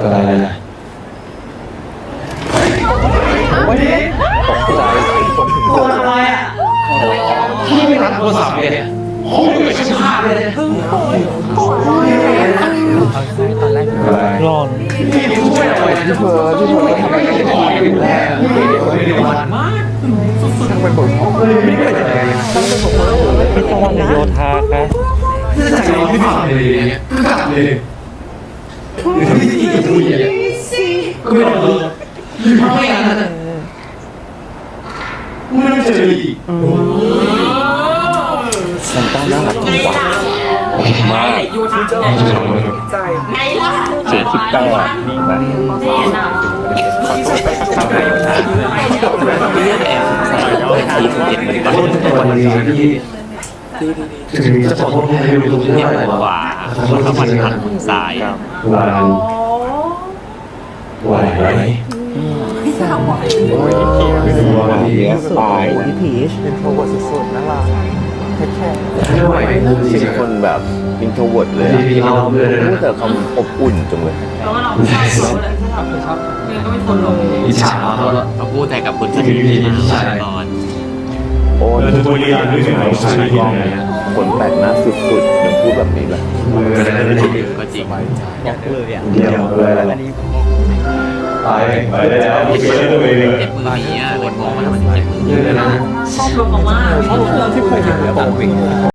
อะไรนะตัวอะไรอะพี่ไม่รับโทรศัพท์เลยผมไม่ใช่ภาพเลยอะไรร้อนพี่ช่วยหน่อยที่เธอที่เธอทำไมไม่บอกอยู่แล้วพี่เป็นคนมากสุดๆทั้งเป็นบทไม่เคยจะอะไรนะพี่ตะวันโยธาครับถ้าจะใจพี่ฝังเลยเนี่ยกลับเลย กจะทุยเนี่ยก็ไม่ต้องหรือเพราะไม่งั้นนะไม่ต้องเจออีกซันต้าน่ารักจังวะมากไงล่ะเสียสิบแปดนี่นะแน่นอนเรียกแอบทีมเย็นมันก็วันนี้ ที่ถึงจะขอโทษให้ไม่รู้เรียเท่ากไหร่ว่าว่าคนละวันทางซ้ายวันไหวไหมวันนี้ตายพี่พีชเป็นโปรบทสุดๆน่ารักไม่ไหวจริงเป็นคนแบบอินโทรเวิร์ดเลยอะพี่น้องเพื่อนพูดแต่คำอบอุ่นจังเลยเพราะว่าเราชอบเขาเลยชอบเนี่ยก็ไม่ทนลงอิจฉาเขาแล้วเขาพูดแต่กับคนสนิทที่มาก่อน โอ้ยตัวอย่างด้วยถึงเราใช้กล้องเนี่ยคนแปลกหน้าสุดๆยังพูดแบบนี้เลยมืออะไรไม่ได้ก็จริงยักเลยอะเดียวเลยตายไปได้แล้วไปได้เลยเจ็บมือนี้อะเป็นมองว่าทำไมถึงเจ็บมือเยอะนะชอบลงมากชอบลงที่เคยเห็นแล้วบอ้วิ่ง